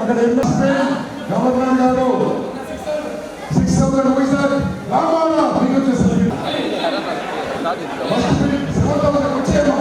అక్కడ MSP governor గారు. Six hundred Vizag రామారా మీకు వచ్చేసరికి వచ్చేమా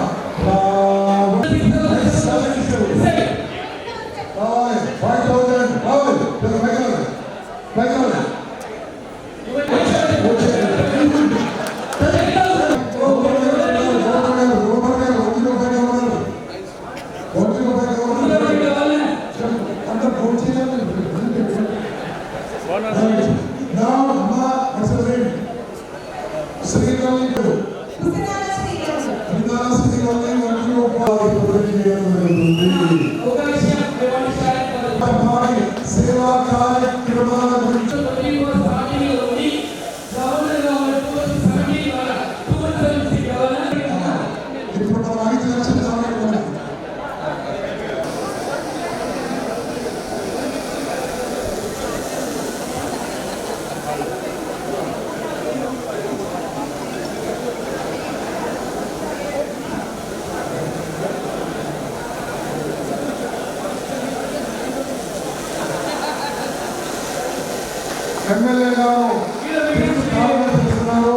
చేస్తున్నారు చేస్తున్నారు.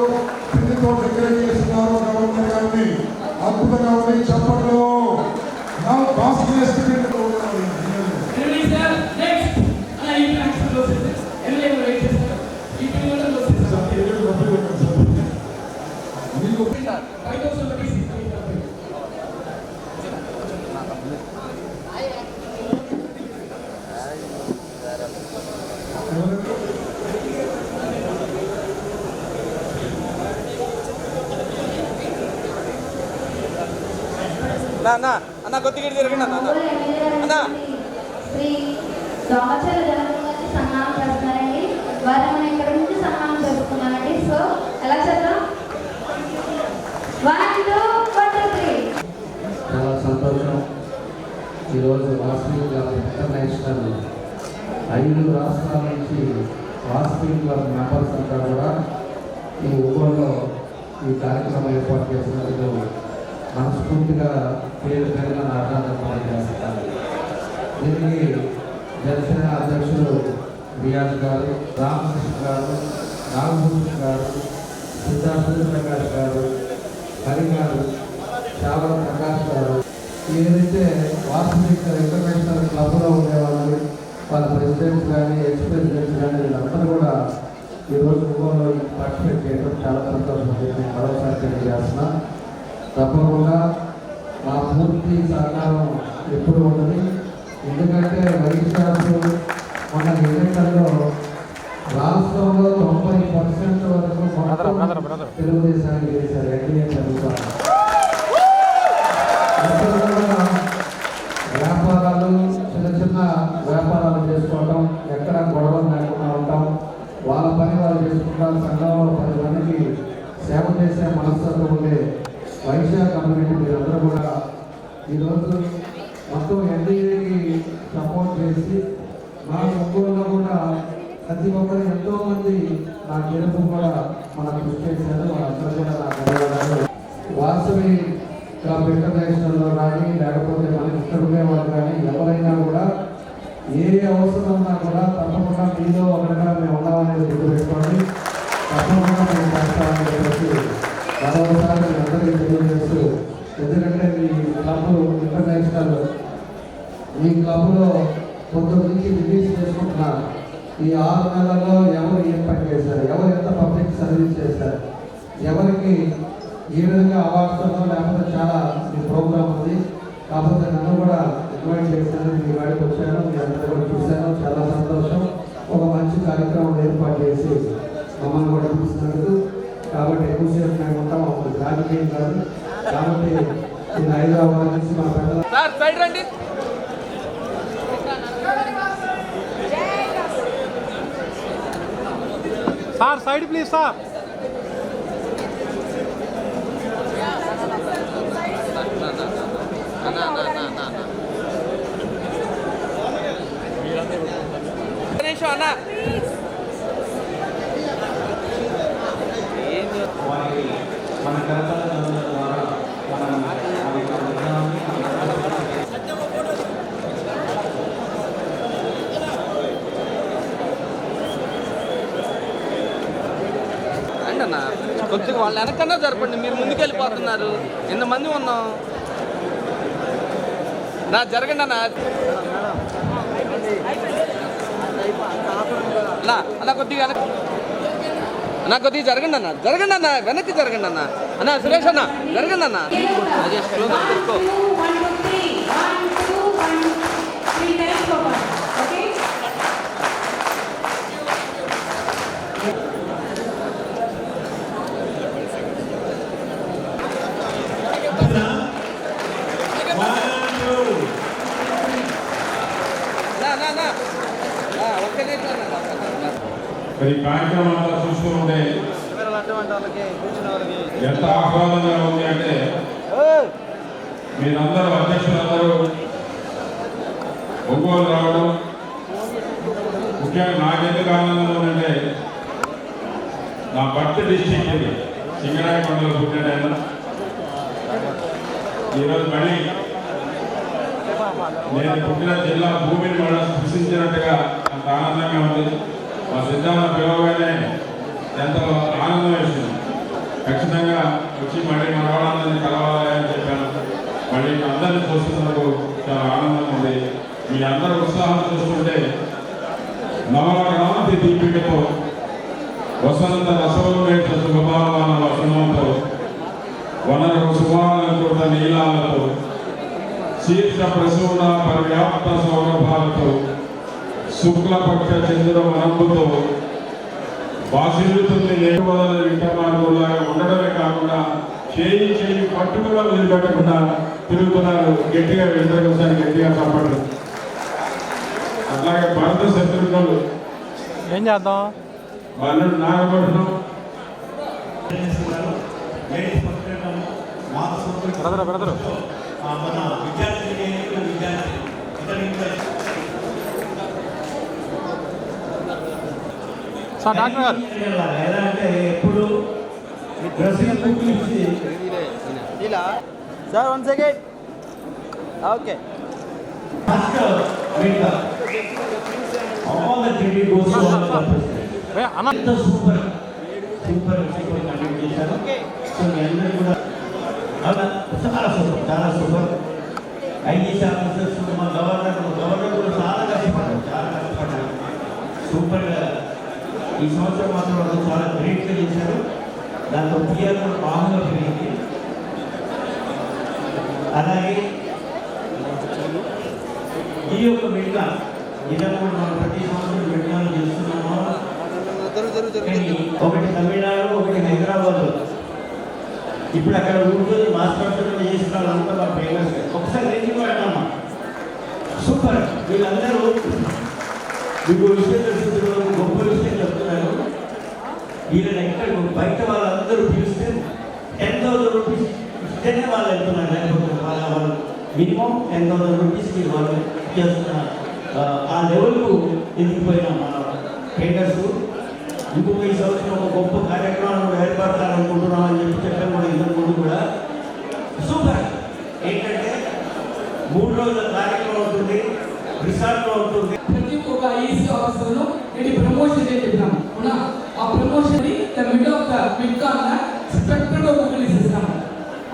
పిన్నితో దగ్గర చేస్తున్నారు. గవర్నర్ గారిని అద్భుతంగా ఉంది. చెప్పట్లో అన్నా అన్న కొద్దిగా తిరగండి అన్న అన్న. అన్న. శ్రీ దోమచల జగన్ గారిని సన్మానం చేస్తున్నారండి. వారు మనం ఇక్కడ నుంచి సన్మానం జరుపుకున్నామండి సో ఎలా చేద్దాం? One two one two three చాలా సంతోషం. ఈరోజు క్లబ్ ఇంటర్నేషనల్ ఐదు రాష్ట్రాల నుంచి వాసవి క్లబ్ మెంబర్స్ అంతా కూడా ఈ ఊళ్ళో ఈ కార్యక్రమం ఏర్పాటు చేసినందుకు మనస్ఫూర్తిగా పేరు పేరున ఆరాధన చేస్తారు దీనికి జనసేన అధ్యక్షులు రియాజ్ గారు రామకృష్ణ గారు రామభూషణ్ గారు సిద్ధార్థ ప్రకాష్ గారు హరి గారు చాలా ప్రకాష్ గారు ఏదైతే వాసవిక ఇంటర్నేషనల్ క్లబ్లో ఉండేవాళ్ళు వాళ్ళ ప్రెసిడెంట్స్ కానీ ఎక్స్ ప్రెసిడెంట్స్ కానీ వీళ్ళందరూ కూడా ఈరోజు ఒంగోలులో పార్టిసిపేట్ చేయడం చాలా సంతోషం. మరోసారి తెలియజేస్తున్నాను తప్పకుండా మా పూర్తి సహకారం ఎప్పుడు ఉన్నది. ఎందుకంటే వైశాఖ మన ఎన్నికల్లో రాష్ట్రంలో తొంభై పర్సెంట్ వరకు తెలుగుదేశానికి చేశారు ఎన్డీఏ కూడా వ్యాపారాలు చిన్న చిన్న వ్యాపారాలు చేసుకోవటం ఎక్కడ గొడవలు లేకుండా ఉండటం వాళ్ళ పని వాళ్ళు చేసుకుంటాం సంఘంలో పది మందికి సేవ చేసే మనస్తత్వం ఉండే వైశ్య కమ్యూనిటీ మీరందరూ కూడా ఈరోజు మొత్తం ఎన్డీఏకి సపోర్ట్ చేసి మా ఒక్కరిలో కూడా ప్రతి ఒక్కరు ఎంతో మంది నా గెలుపు కూడా మనకు కృషి చేశారు. వాళ్ళందరూ కూడా నా ధన్యవాదాలు. వాసవి క్లబ్ ఇంటర్నేషనల్లో కానీ లేకపోతే మన ఇష్టమే వాళ్ళు కానీ ఎవరైనా కూడా ఏ అవసరం ఉన్నా కూడా తప్పకుండా మీలో ఒకటిగా మేము ఉన్నామనేది గుర్తుపెట్టుకోండి. తప్పకుండా మేము చేస్తామని చెప్పేసి మరోసారి మీ అందరికీ తెలియజేస్తూ ఎందుకంటే మీ క్లబ్ ఇంటర్నేషనల్ మీ క్లబ్లో కొంత నుంచి రిలీజ్ చేసుకుంటున్నారు ఈ ఆరు నెలల్లో ఎవరు ఏం పని చేశారు? ఎవరు ఎంత పబ్లిక్ సర్వీస్ చేశారు? ఎవరికి ఏ విధంగా అవార్డ్స్ లేకపోతే చాలా మీ ప్రోగ్రామ్ ఉంది. కాకపోతే నన్ను కూడా ఇన్వైట్ చేశాను మీ వాడికి వచ్చాను మీ అందరూ కూడా చూశాను చాలా సంతోషం. ఒక మంచి కార్యక్రమం ఏర్పాటు చేసి మమ్మల్ని కూడా చూసినందుకు కాబట్టి ఎక్కువసేపు మేము ఉంటాం ఒక రాజకీయం కాదు. కాబట్టి ఇది హైదరాబాద్ నుంచి మా పెద్దల సార్ సైడ్ రండి. Sir side please sir. అన్న అన్న అన్న అన్న అన్న ఒక్క నిమిషం అన్న ఏం చే- మన కరతాల ద్వారా మనం ఆ యొక్క విధానాన్ని కొద్దిగా వాళ్ళ వెనకన్నా జరపండి. మీరు ముందుకు వెళ్ళిపోతున్నారు ఎంతమంది ఉన్నాం. నా జరగండి అన్న. అన్నా అన్న కొద్దిగా వెనక అన్న కొద్దిగా జరగండి అన్న. జరగండి అన్న. వెనక్కి జరగండి అన్న. అన్న సురేష్ అన్న జరగండి అన్న. అదే మరి కార్యక్రమం అంతా చూస్తూ ఉంటే ఎంత ఆహ్లాదంగా ఉంది అంటే మీరందరూ అధ్యక్షులందరూ ఒంగోలు రావడం ముఖ్యంగా నాకెందుకు ఆనందం ఉందంటే నా భర్త డిస్టిక్ ఇది. సింగరాయకొండలో పుట్టాడు ఆయన. ఈరోజు మళ్ళీ నేను పుట్టిన జిల్లా భూమిని మళ్ళీ స్పృశించినట్టుగా అంత ఆనందంగా ఉంది. మా సిద్ధాంత పిలవగానే ఎంతో ఆనందం వేసింది. ఖచ్చితంగా వచ్చి మళ్ళీ మన వాళ్ళందరినీ కలవాలి అని చెప్పాను. మళ్ళీ అందరినీ చూస్తున్నందుకు చాలా ఆనందం ఉంది. మీ అందరి ఉత్సాహం చూస్తుంటే నవల దీపికతో వసంత రసోమేట శుభభావాన వసనంతో వనర సుమాలంకృత నీలాలతో శీర్ష ప్రసూన పర్యాప్త సౌరభాలతో శుక్లపక్ష చంద్ర వనంబుతో బాసిల్లుతుంది లేకపోతే వింటమానులాగా ఉండడమే కాకుండా చేయి చేయి పట్టుకులా వదిలిపెట్టకుండా తిరుగుతున్నారు. గట్టిగా వ్యతిరేకించాలి గట్టిగా చప్పట్లు అట్లాగే భరత శత్రుఘ్నులు. ఏం చేద్దాం? బల్లుడు నాగభూషణం బ్రదరు బ్రదరు. మన విద్యార్థిని విద్యార్థి. సార్ డాక్టర్ గారు. ఇలా సార్ వన్ సెకండ్ ఓకే. అన్న సూపర్ సూపర్ సూపర్ కండక్ట్ చేశారు సో మీ అందరూ కూడా అవునా? చాలా సూపర్ చాలా సూపర్ ఐఏఎస్ ఆఫీసర్స్ మా గవర్నర్ గవర్నర్ కూడా చాలా కష్టపడ్డారు చాలా కష్టపడ్డారు సూపర్గా ఈ సంవత్సరం మాత్రం వాళ్ళు చాలా గ్రేట్గా చేశారు. దాంతో పిఆర్ బాగా పెరిగింది. అలాగే ఈ యొక్క మిగతా ఇదన్నా మనం ప్రతి సంవత్సరం మిగతాలు చేస్తున్నాము? ఒకటి తమిళనాడు ఒకటి హైదరాబాద్. ఇప్పుడు అక్కడ ఊరుకొని మాస్టర్ చేసిన వాళ్ళంతా మా ఫేమస్ ఒకసారి రేంజ్ పెడతామా సూపర్. వీళ్ళందరూ మీకు విషయం తెలుస్తున్నారు గొప్ప విషయం చెప్తున్నారు వీళ్ళని ఎక్కడ బయట వాళ్ళందరూ పిలిస్తే టెన్ థౌసండ్ రూపీస్ ఇస్తేనే వాళ్ళు వెళ్తున్నారు. లేకపోతే వాళ్ళ వాళ్ళు మినిమం టెన్ థౌసండ్ రూపీస్కి వాళ్ళు చేస్తున్నారు ఆ, లెవెల్కు ఎదిగిపోయిన మన ట్రేడర్స్ ఇంకొక ఈ సంవత్సరం ఒక గొప్ప కార్యక్రమాలను ఏర్పడతారనుకుంటున్నామని చెప్పి చెప్పాము కూడా ఇంతకు ముందు కూడా. సూపర్. ఏంటంటే మూడు రోజుల కార్యక్రమం ఉంటుంది రిసార్ట్లో ఉంటుంది. ప్రతి ఒక్క ఐఏఎస్ ఆఫీసర్లో ఇది ప్రమోషన్ అని చెప్పినాం. అవునా? ఆ promotion the mid of the mid on the spectrum book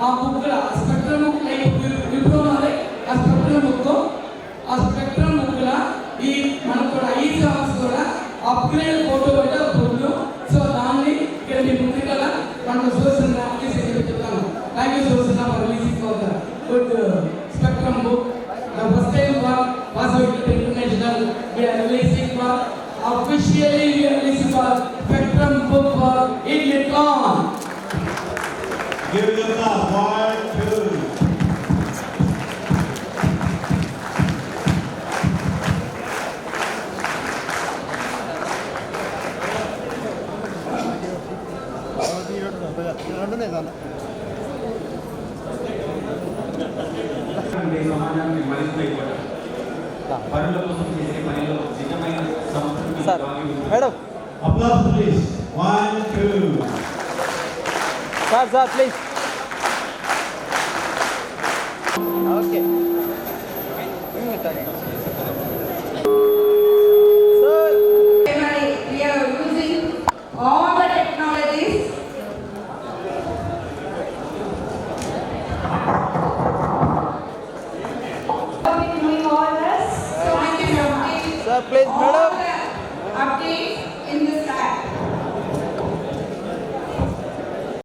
ఆ బుక్ స్పెక్ట్రమ్ విప్రోమాలే ఆ స్పెక్ట్రమ్ బుక్ ఆ స్పెక్ట్రమ్ బుక్ ఈ మనకు ఐదు కూడా upgrade Give them the one, two. సమాజాన్ని మరింత ఇవ్వడం పనుల కోసం చేసే పనిలో నిజమైన సంస్కృతి సార్ దాగి ఉంది. Madam Applause please. One, two. Sir sir please okay